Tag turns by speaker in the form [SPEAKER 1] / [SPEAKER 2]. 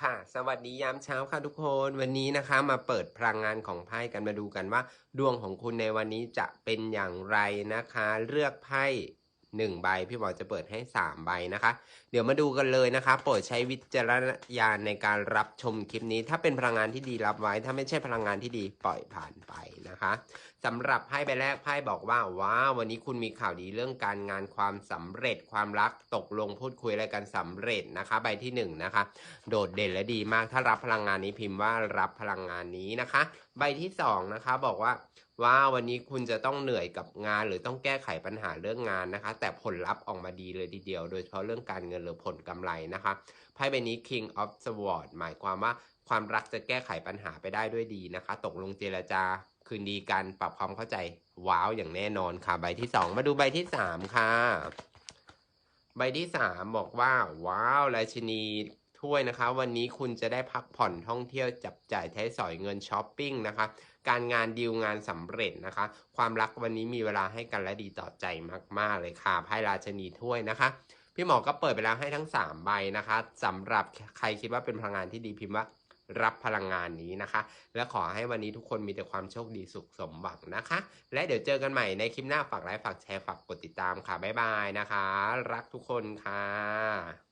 [SPEAKER 1] ค่ะ สวัสดียามเช้าค่ะทุกคน วันนี้นะคะมาเปิดพลังงานของไพ่กันมาดูกันว่า ดวงของคุณในวันนี้จะเป็นอย่างไรนะคะ เลือกไพ่ หนึ่งใบ พี่บอกจะเปิดให้สามใบนะคะ เดี๋ยวมาดูกันเลยนะคะ โปรดใช้วิจารณญาณในการรับชมคลิปนี้ ถ้าเป็นพลังงานที่ดีรับไว้ ถ้าไม่ใช่พลังงานที่ดีปล่อยผ่านไปนะคะสำหรับไพ่ใบแรกไพ่บอกว่าว้าววันนี้คุณมีข่าวดีเรื่องการงานความสำเร็จความรักตกลงพูดคุยอะไรกันสำเร็จนะคะ ใบที่หนึ่งนะคะ โดดเด่นและดีมากถ้ารับพลังงานนี้พิมพ์ว่ารับพลังงานนี้นะคะ ใบที่สองนะคะบอกว่า ว่าวันนี้คุณจะต้องเหนื่อยกับงาน หรือต้องแก้ไขปัญหาเรื่องงานนะคะ แต่ผลลัพธ์ออกมาดีเลยทีเดียว โดยเฉพาะเรื่องการเงินหรือผลกำไรนะคะไพ่ใบนี้ King of Swords หมายความว่าความรักจะแก้ไขปัญหาไปได้ด้วยดีนะคะ ตกลงเจรจาคืนดีกันปรับความเข้าใจว้าวอย่างแน่นอนค่ะ ใบที่สองมาดูใบที่สามค่ะ ใบที่สามบอกว่า ว้าวราชินี ถ้วยนะคะ วันนี้คุณจะได้พักผ่อนท่องเที่ยวจับจ่ายใช้สอยเงินช้อปปิ้งนะคะ การงานดีลงานสำเร็จนะคะ ความรักวันนี้มีเวลาให้กันและดีต่อใจมาก ๆ เลยค่ะไพ่ราชนีถ้วยนะคะ พี่หมอก็เปิดไปแล้วให้ทั้ง 3 ใบนะคะสำหรับใครคิดว่าเป็นพลังงานที่ดีพิมพ์ว่ารับพลังงานนี้นะคะ และขอให้วันนี้ทุกคนมีแต่ความโชคดีสุขสมหวังนะคะ และเดี๋ยวเจอกันใหม่ในคลิปหน้าฝากไลค์ฝากแชร์ฝากกดติดตามค่ะบ๊ายบายนะคะ รักทุกคนค่ะ